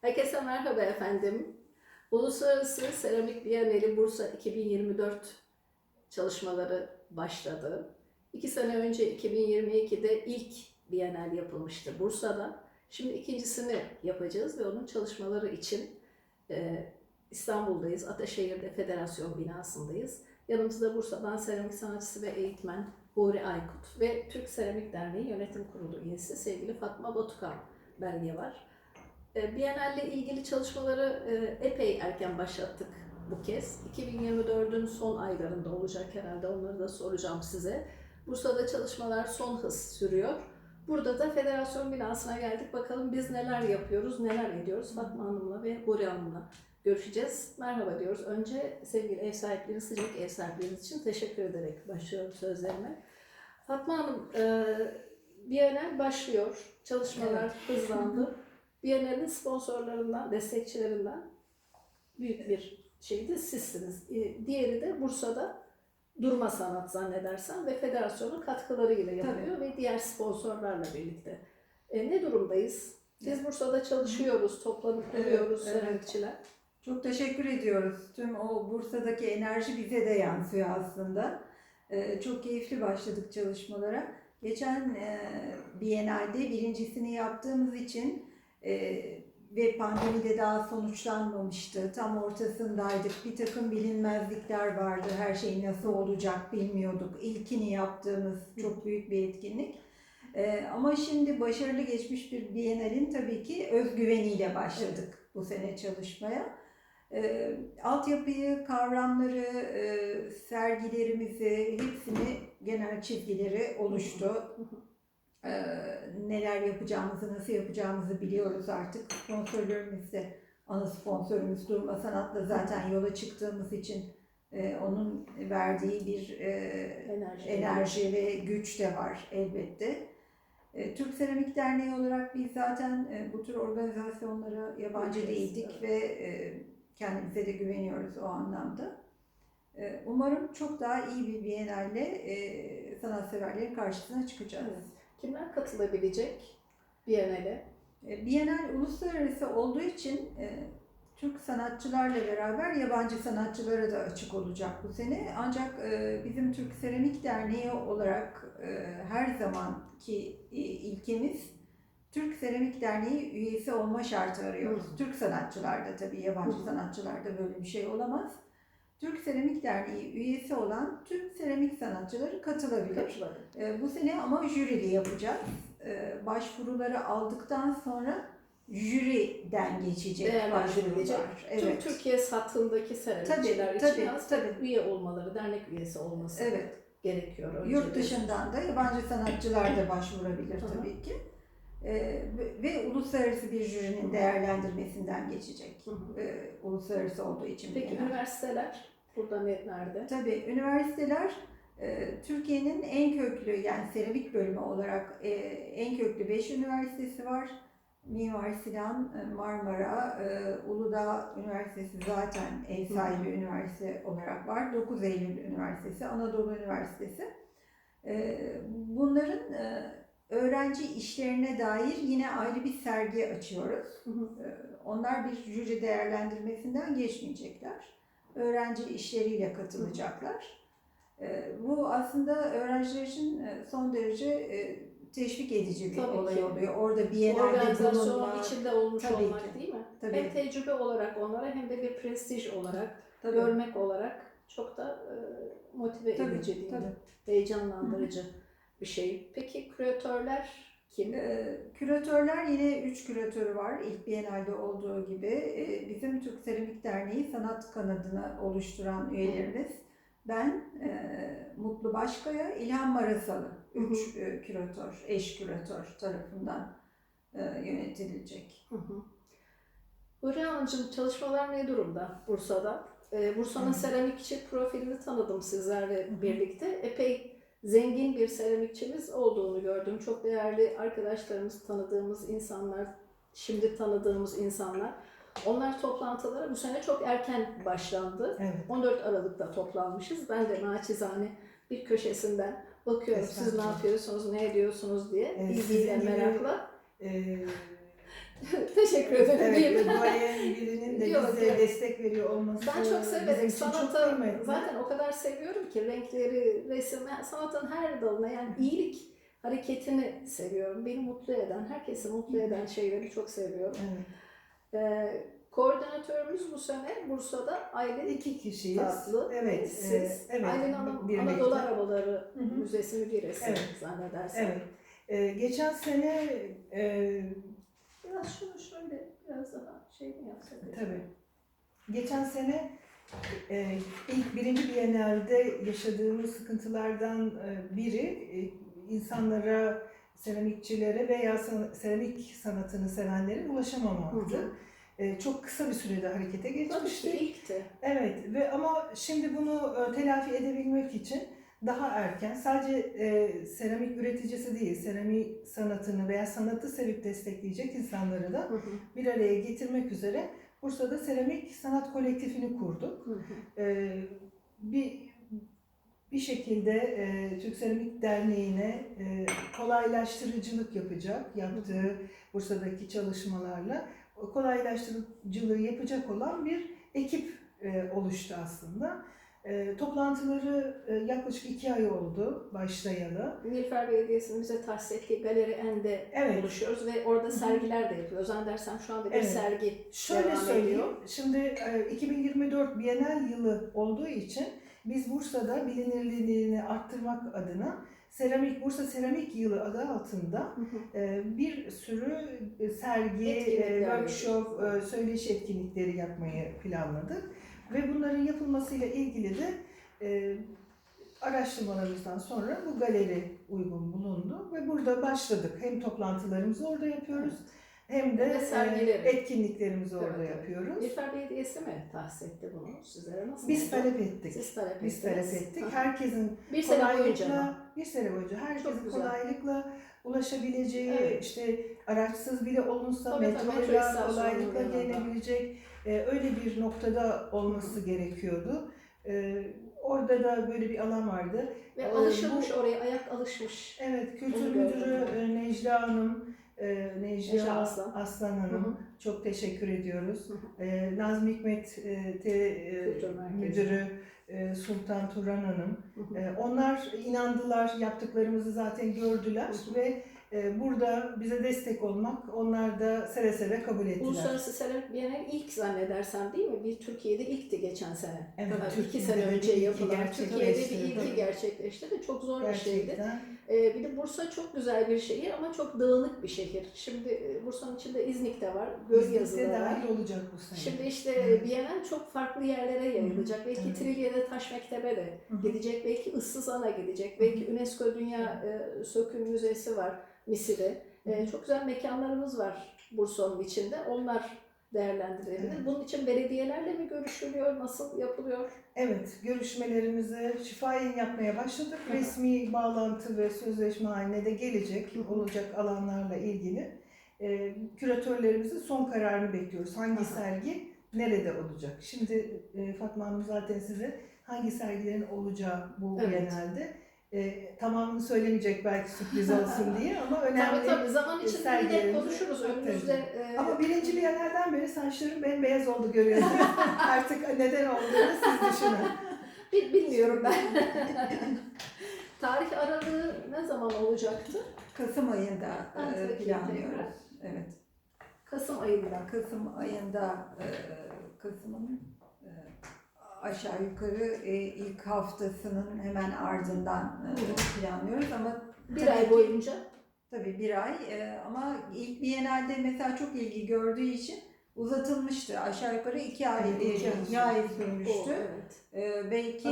Herkese merhaba efendim. Uluslararası Seramik Bienali Bursa 2024 çalışmaları başladı. İki sene önce 2022'de ilk Bienal yapılmıştı Bursa'da. Şimdi ikincisini yapacağız ve onun çalışmaları için e, İstanbul'dayız. Ataşehir'de federasyon binasındayız. Yanımızda Bursa'dan seramik sanatçısı ve eğitmen Huri Aykut ve Türk Seramik Derneği Yönetim Kurulu üyesi sevgili Fatma Batukan Belge var. E, Biennale ilgili çalışmaları e, epey erken başlattık bu kez. 2024'ün son aylarında olacak herhalde onları da soracağım size. Bursa'da çalışmalar son hız sürüyor. Burada da federasyon binasına geldik. Bakalım biz neler yapıyoruz, neler ediyoruz. Fatma Hanım'la ve Huri Hanım'la görüşeceğiz. Merhaba diyoruz. Önce sevgili ev sahipleri, sıcak ev sahipleriniz için teşekkür ederek başlıyorum sözlerime. Fatma Hanım, e, Biennale başlıyor. Çalışmalar hızlandı. Biennale'nin sponsorlarından, destekçilerinden büyük bir şeydi sizsiniz. E, Diğeri de Bursa'da Durma Sanat zannedersem ve federasyonun katkılarıyla yapılıyor ve diğer sponsorlarla birlikte. E, ne durumdayız? Biz Bursa'da çalışıyoruz, toplanıp Evet, duruyoruz evet. Çok teşekkür ediyoruz. Tüm o Bursa'daki enerji bize de yansıyor aslında. Ee, çok keyifli başladık çalışmalara. Geçen e, Biennale'de birincisini yaptığımız için e, ve pandemide daha sonuçlanmamıştı. Tam ortasındaydık. Bir takım bilinmezlikler vardı. Her şey nasıl olacak bilmiyorduk. İlkini yaptığımız çok büyük bir etkinlik. Ee, ama şimdi başarılı geçmiş bir Biennale'in tabii ki özgüveniyle başladık bu sene çalışmaya. E, altyapıyı, kavramları, e, sergilerimizi, hepsini genel çizgileri oluştu. E, neler yapacağımızı, nasıl yapacağımızı biliyoruz artık. Sponsorlarımız da, ana sponsorumuz Durma Sanat'la zaten yola çıktığımız için e, onun verdiği bir e, Enerji. enerji ve güç de var elbette. E, Türk Seramik Derneği olarak biz zaten e, bu tür organizasyonlara yabancı değildik evet. ve e, kendimize de güveniyoruz o anlamda. E, Umarım çok daha iyi bir Biennale e, sanatseverlerin karşısına çıkacağız. Evet. Kimler katılabilecek Biennale? E, Bienal uluslararası olduğu için e, Türk sanatçılarla beraber yabancı sanatçılara da açık olacak bu sene. Ancak e, bizim Türk Seramik Derneği olarak e, her zamanki ilkemiz Türk Seramik Derneği üyesi olma şartı arıyoruz. Hı. Türk sanatçılarda tabii yabancı Hı. sanatçılarda böyle bir şey olamaz. Türk Seramik Derneği üyesi olan tüm seramik sanatçıları katılabilir. Katılalım. E, bu sene ama jürili yapacağız. E, başvuruları aldıktan sonra jüriden geçecek Değerlendirilecek. başvurular. Tüm Evet. Türkiye sattığındaki seramikçiler için tabii, tabii. üye olmaları, dernek üyesi olması Evet. gerekiyor. önce Yurt dışından da yabancı sanatçılar da başvurabilir tabii ki. E, ve, uluslararası bir jürinin değerlendirmesinden geçecek. Hı hı. E, uluslararası olduğu için. Peki üniversiteler burada ne, nerede? Tabii üniversiteler e, Türkiye'nin en köklü yani seramik bölümü olarak e, en köklü 5 üniversitesi var. Mimar Sinan, e, Marmara, Uludağ Üniversitesi zaten ev sahibi üniversite olarak var. 9 Eylül Üniversitesi, Anadolu Üniversitesi. Bunların öğrenci işlerine dair yine ayrı bir sergi açıyoruz. Hı hı. Onlar bir jüri değerlendirmesinden geçmeyecekler. Öğrenci işleriyle katılacaklar. E, Bu aslında öğrenciler için e, son derece e, teşvik edici bir Tabii olay ki. oluyor. Orada Biennale'de Organizasyonun bulunmak. içinde olmuş Tabii olmak ki. değil mi? Tabii hem tecrübe olarak onlara hem de bir prestij olarak, Tabii. görmek olarak çok da e, motive Tabii, edici değil mi? tabii. Heyecanlandırıcı bir şey. Peki küratörler kim? Ee, küratörler yine üç küratörü var ilk Biennale'de olduğu gibi. Ee, bizim Türk Seramik Derneği sanat kanadını oluşturan üyelerimiz. Ben, e, Mutlu Başkaya, İlhan Marasalı. Üç e, küratör, eş küratör tarafından e, yönetilecek. Hı hı. Hürriye Hanımcığım çalışmalar ne durumda Bursa'da? Ee, Bursa'nın seramikçi profilini tanıdım sizlerle birlikte. Epey zengin bir seramikçimiz olduğunu gördüm. Çok değerli arkadaşlarımız, tanıdığımız insanlar, şimdi tanıdığımız insanlar. Onlar toplantılara bu sene çok erken başlandı. Evet. 14 Aralık'ta toplanmışız. Ben de naçizane bir köşesinden bakıyorum siz ne yapıyorsunuz, ne ediyorsunuz diye Evet, ilgiyle, sizin gibi- merakla. Ee, Teşekkür ederim Evet, duayen birinin de Yok, bize yok. destek veriyor olması Ben çok çok sanatı. Zaten o kadar seviyorum ki renkleri, resim, sanatın her dalına yani iyilik hareketini seviyorum. Beni mutlu eden, herkesi mutlu eden şeyleri çok seviyorum. Evet. Ee, koordinatörümüz bu sene Bursa'da Aylin İki kişiyiz. Tatlı. Evet. Siz e, evet. Aylin Hanım. Anadolu Arabaları Hı hı. Müzesi müdüresi Evet. zannedersem. Evet. E, geçen sene e, Biraz şunu şöyle biraz daha şey mi yapsak? Tabii. Geçen sene e, ilk birinci Biennale'de yaşadığımız sıkıntılardan e, biri e, insanlara, seramikçilere veya san- seramik sanatını sevenlerin ulaşamamaktı. Hı hı. E, çok kısa bir sürede harekete Tabii geçmiştik. ilkti. Evet ve ama şimdi bunu e, telafi edebilmek için daha erken sadece e, seramik üreticisi değil, seramik sanatını veya sanatı sevip destekleyecek insanları da bir araya getirmek üzere Bursa'da Seramik Sanat Kolektifini kurduk. Ee, bir bir şekilde e, Türk Seramik Derneği'ne e, kolaylaştırıcılık yapacak yaptığı Bursa'daki çalışmalarla kolaylaştırıcılığı yapacak olan bir ekip e, oluştu aslında. E, toplantıları e, yaklaşık iki ay oldu başlayalı. Nilüfer Belediyesi'nin bize tahsis ettiği Galeri N'de Evet. oluşuyoruz ve orada sergiler de yapıyoruz. Zannedersem şu anda bir Evet. sergi Şöyle devam söyleyeyim, ediyor. şimdi e, 2024 Bienal yılı olduğu için biz Bursa'da bilinirliğini arttırmak adına Seramik Bursa Seramik Yılı adı altında e, bir sürü e, sergi, e, workshop, e, söyleşi etkinlikleri yapmayı planladık. Ve bunların yapılmasıyla ilgili de e, araştırmalarımızdan sonra bu galeri uygun bulundu ve burada başladık. Hem toplantılarımızı orada yapıyoruz hem de e, etkinliklerimizi orada Evet, evet. yapıyoruz. Nilüfer Belediyesi mi tahsis etti bunu sizlere? Nasıl Biz oldu? talep ettik. Siz talep Biz talep ettiniz. ettik. Hı. Herkesin Bir sene boyunca mı? bir sene boyunca herkesin kolaylıkla ulaşabileceği, Evet. işte araçsız bile olunsa Tabii, metroyla kolaylıkla gelebilecek e, öyle bir noktada olması gerekiyordu. E, orada da böyle bir alan vardı. Ve Ee, alışılmış bu- oraya, ayak alışmış. Evet, kültür müdürü e, Necla Hanım, e, Necla, Necla Aslan. Aslan Hı Hanım hı. çok teşekkür ediyoruz. Hı E, Nazım Hikmet e, T, e. Müdürü e, Sultan Turan Hanım. Hı hı. E, onlar inandılar, yaptıklarımızı zaten gördüler Hı hı. ve burada bize destek olmak, onlar da seve seve kabul ettiler. Uluslararası Seramik Bienali ilk zannedersem değil mi? Bir Türkiye'de ilkti geçen sene. Evet, Tabii iki sene önce yapılan. Türkiye'de bir ilki gerçekleşti de çok zor bir şeydi. Ee, bir de Bursa çok güzel bir şehir ama çok dağınık bir şehir. Şimdi e, Bursa'nın içinde İznik de var, Gölgezı da var. dahil olacak bu sene. Şimdi işte Hı. Bienal çok farklı yerlere yayılacak. Belki Evet. Trilye'de Taş Mektebe de gidecek. Belki Issızan'a gidecek. Belki UNESCO Dünya e, Söküm Müzesi var Misi'de. E, çok güzel mekanlarımız var Bursa'nın içinde. Onlar değerlendirilebilir. Bunun için belediyelerle mi görüşülüyor? Nasıl yapılıyor? Evet, görüşmelerimizi şifayen yapmaya başladık. Resmi bağlantı ve sözleşme haline de gelecek olacak alanlarla ilgili. Ee, küratörlerimizin son kararını bekliyoruz. Hangi Aha. sergi nerede olacak? Şimdi e, Fatma Hanım zaten size hangi sergilerin olacağı bu Evet. genelde e, tamamını söylemeyecek belki sürpriz olsun diye ama önemli. Tabii tabii zaman içinde yine sergilerimizi konuşuruz. Önümüzde e, Ama birinci bir yerlerden beri saçlarım bembeyaz oldu görüyorsunuz. Artık neden olduğunu siz düşünün. Bil- Bilmiyorum ben. Tarih aralığı ne zaman olacaktı? Kasım ayında e, planlıyoruz. Evet. Kasım ayında. Kasım ayında e, Kasım'ın aşağı yukarı e, ilk haftasının hemen ardından e, planlıyoruz ama Bir ay ki- boyunca. Tabii bir ay e, ama ilk Biennale'de mesela çok ilgi gördüğü için uzatılmıştı. Aşağı yukarı iki ay, Evet, e, iki ay O, sürmüştü. evet. E, belki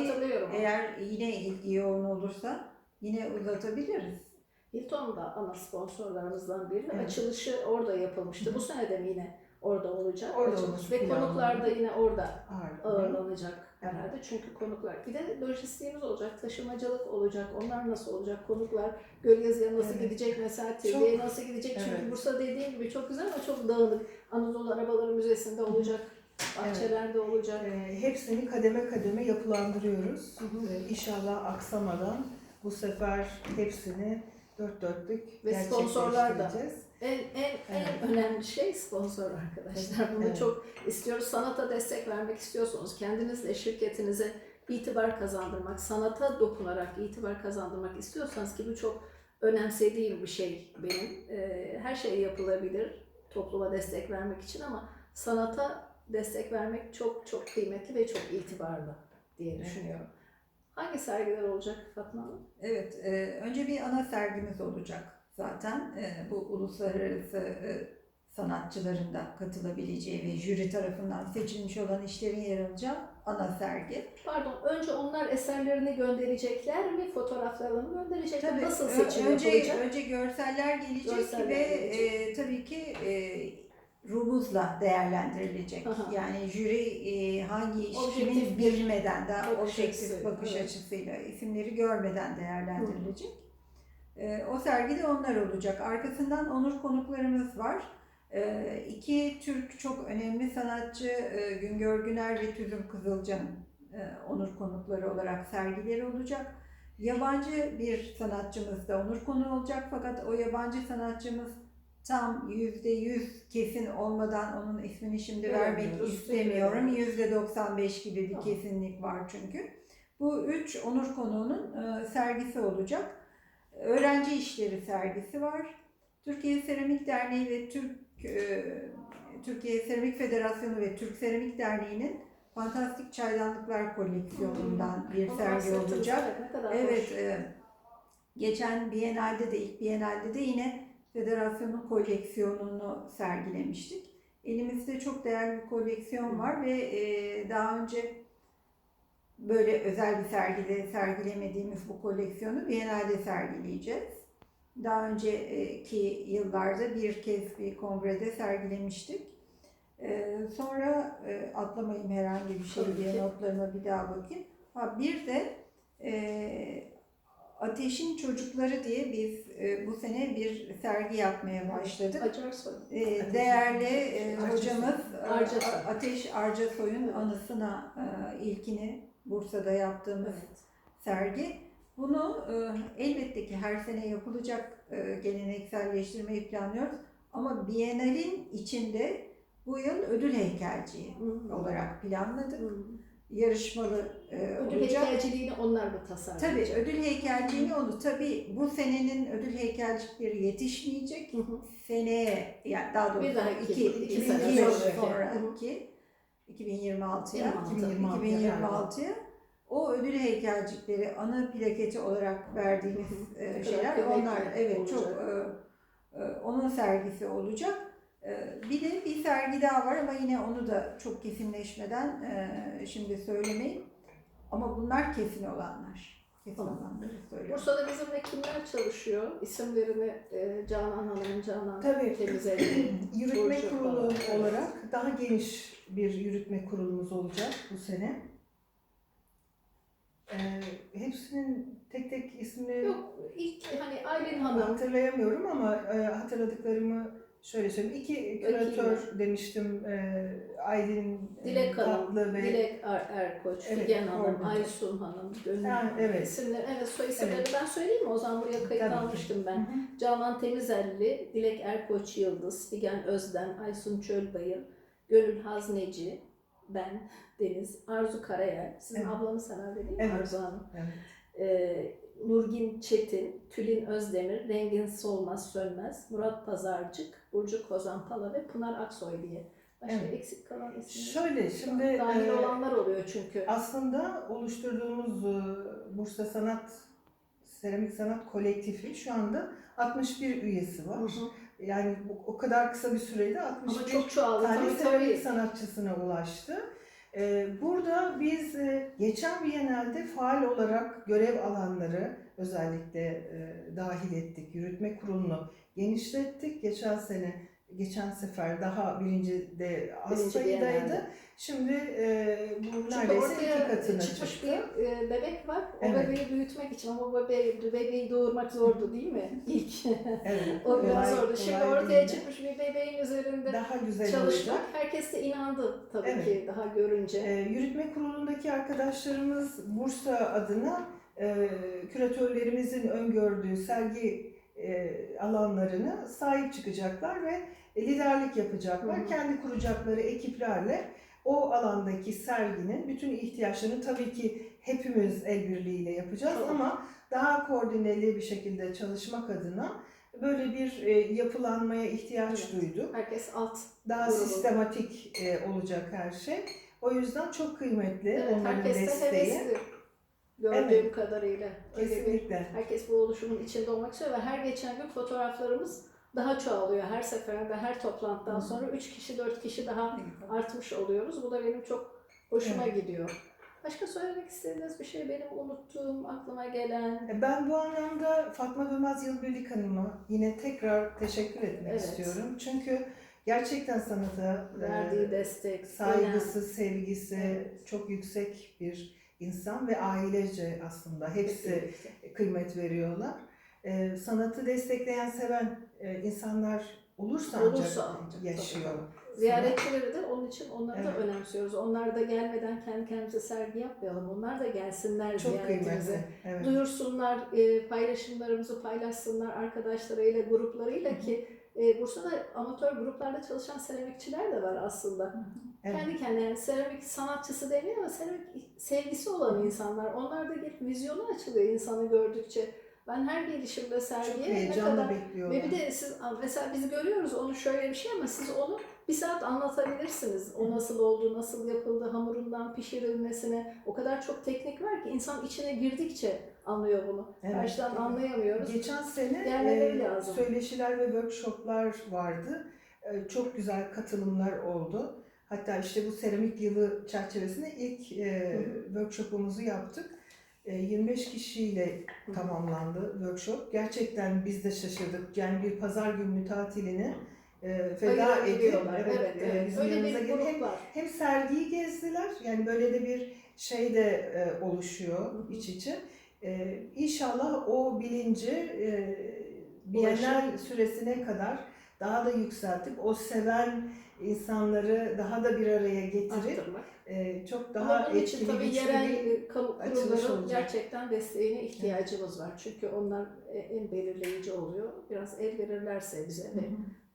eğer yine ilgi yoğun olursa yine uzatabiliriz. Hilton da ana sponsorlarımızdan biri. Evet. Açılışı orada yapılmıştı. Bu sene de mi yine orada olacak? Orada olması Ve konuklar da yine orada Ağır. ağırlanacak herhalde. Çünkü konuklar. Bir de lojistiğimiz olacak, taşımacılık olacak. Onlar nasıl olacak? Konuklar Gölgezir'e nasıl Evet. gidecek mesela? Trilya'ya nasıl gidecek? Çünkü Evet. Bursa dediğim gibi çok güzel ama çok dağınık. Anadolu Arabaları Müzesi'nde olacak. Bahçelerde olacak. Ee, hepsini kademe kademe yapılandırıyoruz. Hı hı. Ee, inşallah aksamadan bu sefer hepsini dört dörtlük Ve sponsorlar da En, en, en önemli şey sponsor arkadaşlar. Bunu Evet. çok istiyoruz. Sanata destek vermek istiyorsanız, kendinizle şirketinize itibar kazandırmak, sanata dokunarak itibar kazandırmak istiyorsanız ki bu çok önemsediğim bir şey benim. Ee, her şey yapılabilir topluma destek vermek için ama sanata destek vermek çok çok kıymetli ve çok itibarlı diye düşünüyorum. Hangi sergiler olacak Fatma Hanım? Evet, e, önce bir ana sergimiz olacak zaten. E, bu uluslararası e, sanatçıların da katılabileceği ve jüri tarafından seçilmiş olan işlerin yer alacağı ana sergi. Pardon, önce onlar eserlerini gönderecekler mi? Fotoğraflarını gönderecekler. Tabii Nasıl seçim önce, yapılacak? önce görseller gelecek Görseller ve gelecek. e, tabii ki e, rumuzla değerlendirilecek. Aha. Yani jüri e, hangi iş Objektif kimin bir bilmeden daha objektif açısı, bakış evet. açısıyla isimleri görmeden değerlendirilecek. E, o sergide onlar olacak. Arkasından onur konuklarımız var. E, iki Türk çok önemli sanatçı e, Güngör Güner ve Tüzün Kızılcan'ın e, onur konukları olarak sergileri olacak. Yabancı bir sanatçımız da onur konu olacak fakat o yabancı sanatçımız tam yüzde yüz kesin olmadan onun ismini şimdi vermek Veremiyoruz, istemiyorum. Yüzde 95 gibi bir Tamam. kesinlik var çünkü. Bu üç onur konuğunun e, sergisi olacak. Öğrenci işleri sergisi var. Türkiye Seramik Derneği ve Türk e, Türkiye Seramik Federasyonu ve Türk Seramik Derneği'nin Fantastik Çaydanlıklar koleksiyonundan bir Onu sergi olacak. evet, e, geçen Biennale'de de ilk Biennale'de de yine federasyonun koleksiyonunu sergilemiştik. Elimizde çok değerli bir koleksiyon var ve e, daha önce böyle özel bir sergide sergilemediğimiz bu koleksiyonu Biennale'de sergileyeceğiz. Daha önceki yıllarda bir kez bir kongrede sergilemiştik. E, sonra e, atlamayayım herhangi bir şey diye notlarıma bir daha bakayım. Ha, bir de e, Ateşin Çocukları diye biz e, bu sene bir sergi yapmaya başladık. Acar soy. Ateşin değerli hocamız Arca Ateş Arcasoy'un anısına ilkini Bursa'da yaptığımız Evet. sergi. Bunu e, elbette ki her sene yapılacak e, gelenekselleştirmeyi planlıyoruz. Ama Biennale'in içinde bu yıl ödül heykelciyi olarak planladık. Yarışmalı e, Ödül olacak. heykelciliğini onlar mı Tabii tasarlayacak? ödül heykelciğini onu tabii bu senenin ödül heykelcikleri yetişmeyecek. Seneye yani daha doğrusu Bir iki, iki iki, sene yıl sonraki. sonraki 2026'ya 2026. 2026'ya o ödül heykelcikleri ana plaketi olarak verdiğimiz e, şeyler onlar evet olacak. çok e, e, onun sergisi olacak. E, Bir de bir sergi daha var ama yine onu da çok kesinleşmeden e, şimdi söylemeyeyim. Ama bunlar kesin olanlar. Kesin olanları söylüyorum. Bursa'da bizimle kimler çalışıyor? İsimlerini e, Canan Hanım'ın Canan Tabii. Temizelli. Yürütme kurulu olarak daha geniş bir yürütme kurulumuz olacak bu sene. Ee, hepsinin tek tek isimleri Yok ilk hani Aylin Hanım. hatırlayamıyorum ama e, hatırladıklarımı şöyle söyleyeyim. İki küratör demiştim. E, Aylin Dilek Hanım, Tatlı ve Dilek Er- Erkoç, Evet, Figen Hanım, koordinatör. Aysun Hanım, Gönül Ha, Hanım. evet. İsimler, evet soy isimleri Evet. ben söyleyeyim mi? O zaman buraya kayıt Tabii almıştım Hı ben. hı. Canan Temizelli, Dilek Erkoç Yıldız, Figen Özden, Aysun Çölbayır, Gönül Hazneci, ben, Deniz, Arzu Karayel, sizin Evet. ablanız herhalde değil mi Evet. Arzu Hanım? Evet. Ee, Nurgin Çetin, Tülin Özdemir, Rengin Solmaz Sönmez, Murat Pazarcık, Burcu Kozanpala ve Pınar Aksoy diye. Başka Evet. eksik kalan isimler. Şöyle şimdi Dahil e, olanlar oluyor çünkü. Aslında oluşturduğumuz e, Bursa Sanat Seramik Sanat Kolektifi şu anda 61 üyesi var. Hı hı. Yani bu, o kadar kısa bir sürede Ama 61 çok çoğaldı. tane Tabii seramik tabii. sanatçısına ulaştı. Ee, burada biz e, geçen Biennale'de faal olarak görev alanları özellikle e, dahil ettik. Yürütme kurulunu genişlettik. Geçen sene, geçen sefer daha birinci de az Birinci sayıdaydı. Şimdi e, bu neredeyse iki katına çıkmış çıktı. bir e, bebek var. O Evet. bebeği büyütmek için ama bebeği, bebeği doğurmak zordu değil mi? İlk. Evet, o biraz zordu. Şimdi ortaya çıkmış bir bebeğin üzerinde Daha güzel çalışmak. olacak. Herkes de inandı tabii Evet. ki daha görünce. Ee, yürütme kurulundaki arkadaşlarımız Bursa adına e, küratörlerimizin öngördüğü sergi e, alanlarını sahip çıkacaklar ve liderlik yapacaklar. Hı hı. Kendi kuracakları ekiplerle o alandaki serginin bütün ihtiyaçlarını tabii ki hepimiz el birliğiyle yapacağız ama daha koordineli bir şekilde çalışmak adına böyle bir e, yapılanmaya ihtiyaç Evet. duyduk. Herkes alt. Daha Grubu. sistematik e, olacak her şey. O yüzden çok kıymetli Evet, onların herkes de desteği. hevesli. Gördüğüm kadarıyla. Öyle bir- Kesinlikle. herkes bu oluşumun içinde olmak istiyor ve her geçen gün fotoğraflarımız daha çoğalıyor. Her seferinde, her toplantıdan Hı. sonra 3 kişi, 4 kişi daha artmış oluyoruz. Bu da benim çok hoşuma gidiyor. Başka söylemek istediğiniz bir şey benim unuttuğum, aklıma gelen. E, Ben bu anlamda Fatma Dönmez Yılbirlik Hanım'a yine tekrar teşekkür etmek Evet. istiyorum. Çünkü gerçekten sanata e, Verdiği destek, saygısı, sevgisi Evet. çok yüksek bir insan ve ailece aslında hepsi kıymet veriyorlar. E, sanatı destekleyen, seven e, insanlar olursa, Olursa ancak ancak, yaşıyor. tabii. Ziyaretçileri de onun için onları da Evet. önemsiyoruz. Onlar da gelmeden kendi kendimize sergi yapmayalım. Onlar da gelsinler Çok ziyaretimize. Evet. duyursunlar, e, paylaşımlarımızı paylaşsınlar arkadaşlarıyla, gruplarıyla ki e, Bursa'da amatör gruplarda çalışan seramikçiler de var aslında. Evet. Kendi kendine yani seramik sanatçısı demiyor ama seramik sevgisi olan insanlar. Onlar da gelip vizyonu açılıyor insanı gördükçe. Ben her gelişimde sergiye ne heyecanla kadar... bekliyorlar. Ve bir de siz mesela biz görüyoruz onu şöyle bir şey ama siz onu bir saat anlatabilirsiniz. O nasıl oldu, nasıl yapıldı, hamurundan pişirilmesine. O kadar çok teknik var ki insan içine girdikçe anlıyor bunu. Evet. Karşıdan anlayamıyoruz. Geçen sene e, lazım. söyleşiler ve workshoplar vardı. E, çok güzel katılımlar oldu. Hatta işte bu seramik yılı çerçevesinde ilk e, workshopumuzu yaptık. E, 25 kişiyle tamamlandı workshop. Gerçekten biz de şaşırdık. Yani bir pazar günü tatilini e, feda edip evet, Evet, e, evet. bizim Öyle yanımıza gelip hem hem sergiyi gezdiler yani böyle de bir şey de e, oluşuyor Hı iç içe. E, inşallah o bilinci e. Bienal süresine kadar daha da yükseltip o seven insanları daha da bir araya getirip Arttırmak. e, çok daha Ama bunun için etkili tabii güçlü yerel bir e, kamu açılış kurumların olacak. gerçekten desteğine ihtiyacımız var. Çünkü onlar e, en belirleyici oluyor. Biraz el verirlerse bize ve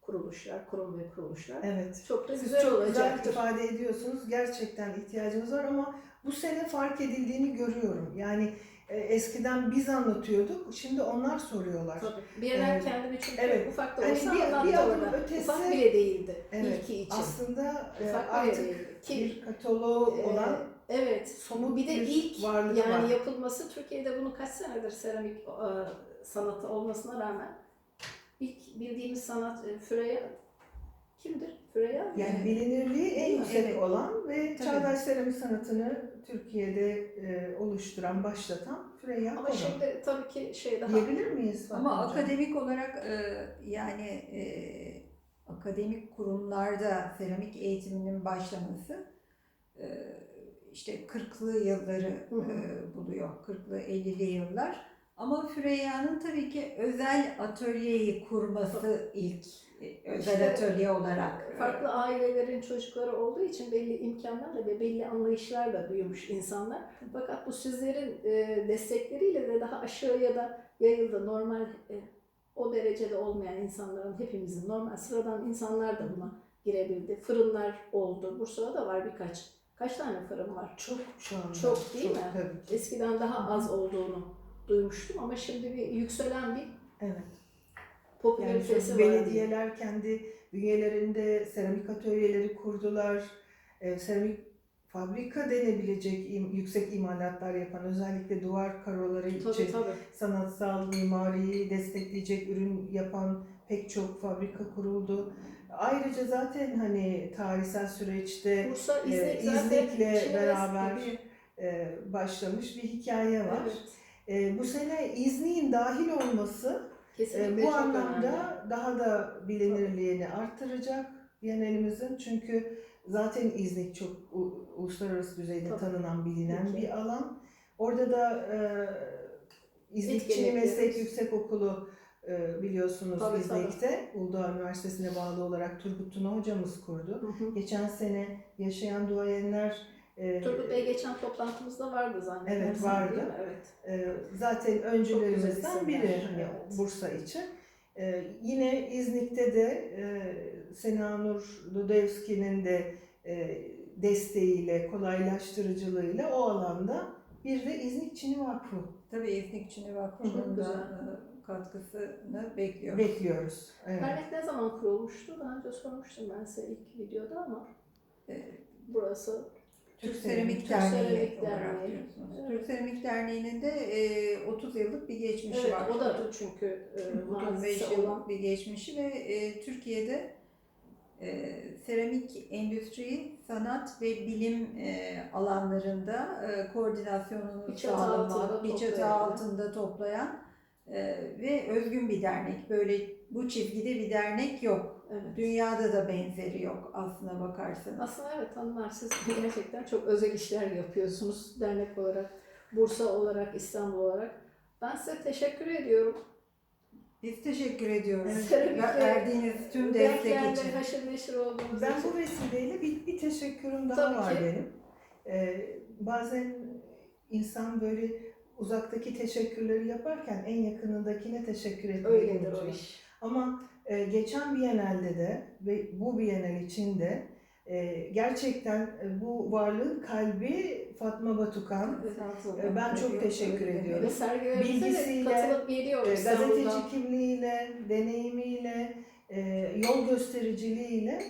kuruluşlar, kurum ve kuruluşlar Evet. çok da Siz güzel çok güzel olacaktır. ifade ediyorsunuz. Gerçekten ihtiyacımız var ama bu sene fark edildiğini görüyorum. Yani e, eskiden biz anlatıyorduk, şimdi onlar soruyorlar. Tabii. Bir yerden Evet. kendimi çünkü Evet. ufak da Hani olsa bir- anlattı bir adım orada. ötesi- Ufak bile değildi Evet. ilki için. Aslında e, Ufak artık. Ki, bir kataloğu e, olan evet. somut Bir de ilk yani var. yapılması Türkiye'de bunu kaç senedir seramik e, sanatı olmasına rağmen ilk bildiğimiz sanat e, Freya kimdir? Freya? Yani bilinirliği en yüksek Evet. olan ve Tabii. çağdaş seramik sanatını Türkiye'de e, oluşturan, başlatan Freya Ama Koran. şimdi tabii ki şey daha Diyebilir miyiz? Ama Fatma Hocam? akademik olarak e, yani e, akademik kurumlarda seramik eğitiminin başlaması e, işte 40'lı yılları e, buluyor. 40'lı 50'li yıllar. Ama Süreyya'nın tabii ki özel atölyeyi kurması ilk e, özel İşte atölye olarak. farklı ailelerin çocukları olduğu için belli imkanlarla ve belli anlayışlarla büyümüş insanlar. Fakat bu sizlerin e, destekleriyle de daha aşağıya da yayıldı. Normal e, o derecede olmayan insanların hepimizin normal sıradan insanlar da buna girebildi. Fırınlar oldu. Bursa'da da var birkaç. Kaç tane fırın var? Çok anda. Çok değil mi? Tabii ki. Eskiden daha az olduğunu duymuştum ama şimdi bir yükselen bir Evet. Yani popülaritesi çok var. belediyeler kendi bünyelerinde seramik atölyeleri kurdular. E, seramik fabrika denebilecek im- yüksek imalatlar yapan özellikle duvar karoları için Tabii tabii. sanatsal mimariyi destekleyecek ürün yapan pek çok fabrika kuruldu. Ayrıca zaten hani tarihsel süreçte Bursa e, İznik zaten İznik'le beraber e, başlamış bir hikaye var. Evet. E, bu sene İznik'in dahil olması Kesinlikle e, bu anlamda önemli. daha da bilinirliğini arttıracak Biennalemizin. Çünkü zaten İznik çok u- uluslararası düzeyde Tabii. tanınan, bilinen Peki. bir alan. Orada da e, İznik Çin. Meslek Yüksekokulu e, biliyorsunuz Tabii, tabii. İznik'te. Uludağ Üniversitesi'ne bağlı olarak Turgut Tuna hocamız kurdu. Hı hı. Geçen sene yaşayan duayenler E, Turgut Bey geçen toplantımızda vardı zannedersem. Evet, vardı. değil mi? Evet. e, zaten öncülerimizden biri isimler, hani evet. Bursa için. E, yine İznik'te de e, Sena Nur Dudevski'nin de e, desteğiyle, kolaylaştırıcılığıyla o alanda bir de İznik Çini Vakfı Tabii İznik Çini Vakfı'nın da e, katkısını bekliyoruz. bekliyoruz. Evet. Dernek ne zaman kurulmuştu? Daha önce sormuştum ben size ilk videoda ama E, burası Türk Seramik Seramik Derneği olarak Derneği. diyorsunuz. Türk Seramik Derneği'nin de e, 30 yıllık bir geçmişi evet, var. o da çünkü e, 35 mazisi yıllık olan bir geçmişi ve e, Türkiye'de e, seramik endüstri, sanat ve bilim e, alanlarında e, koordinasyonunu Bir çatı sağlamak, altında bir çatı toplayan. altında toplayan e, ve özgün bir dernek. Böyle bu çizgide bir dernek yok. Evet. Dünyada da benzeri yok aslına bakarsanız. Aslında evet hanımlar siz gerçekten çok özel işler yapıyorsunuz dernek olarak, Bursa olarak, İstanbul olarak. Ben size teşekkür ediyorum. Biz teşekkür ediyoruz. Ver- Verdiğiniz tüm destek için. haşır neşir olduğunuz Ben için. bu vesileyle bir, bir teşekkürüm daha Tabii var ki. benim. Ee, bazen insan böyle uzaktaki teşekkürleri yaparken en yakınındakine teşekkür etmeyi Öyledir o unutuyor. iş. Ama e, geçen Biennale'de de ve bu Biennale için de e, gerçekten e, bu varlığın kalbi Fatma Batukan. E, ben çok teşekkür ediyorum. Bilgisiyle, E, gazeteci kimliğiyle, deneyimiyle, e, yol göstericiliğiyle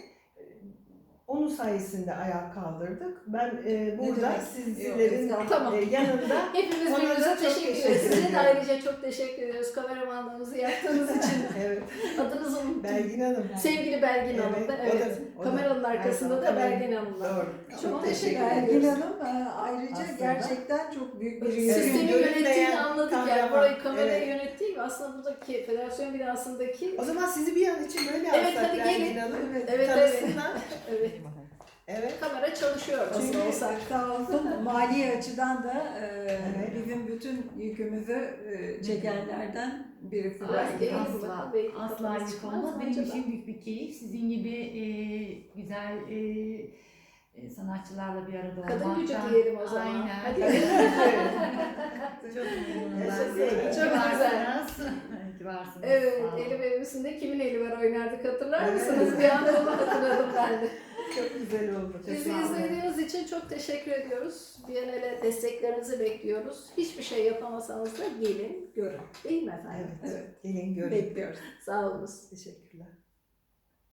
onun sayesinde ayağa kaldırdık. Ben e, burada demek? sizlerin Yok, Tamam. e, yanında Hepimiz da birbirimize çok teşekkür teşekkür ederiz. Size de ayrıca çok teşekkür ediyoruz kameramanlığımızı yaptığınız için. evet, Adınızı unuttum. Belgin Hanım. Sevgili Belgin Hanım da o da- evet. o da Kameranın her arkasında da Belgin Hanım var. Doğru. Çok Çok teşekkür ederim. Belgin. Hanım e, ayrıca Aslında. gerçekten çok büyük bir Evet. Evet. yönettiğini anladık yani. kameraman. Burayı kamerayı Evet. yönettiği ve aslında buradaki federasyon binasındaki O zaman sizi bir an için böyle Evet, alsak hadi Belgin. Hanım. Evet. Evet, Tanısınlar. evet, Evet. kamera çalışıyor Çünkü aslında olsa. sağ olsun mali açıdan da e, Evet. bizim bütün yükümüzü e, çekenlerden birisi. Ay, Belgin değil Hanım. mi? Asla, asla yük olmaz. Benim için büyük bir keyif. Sizin gibi e, güzel e, e, sanatçılarla bir arada olmaktan. Kadın gücü diyelim o zaman. Aynen. Hadi. Çok memnunum Çok güzel. varsınız. Evet, Sağ olun. Eli Mevsim'de kimin eli var oynardık hatırlar Evet. mısınız? Bir anda onu hatırladım ben de. Çok güzel oldu. Bizi izlediğiniz için çok teşekkür ediyoruz. Biennale desteklerinizi bekliyoruz. Hiçbir şey yapamasanız da gelin, görün. Değil mi efendim? Evet. Gelin görün. Bekliyoruz. Sağ olunuz. Teşekkürler.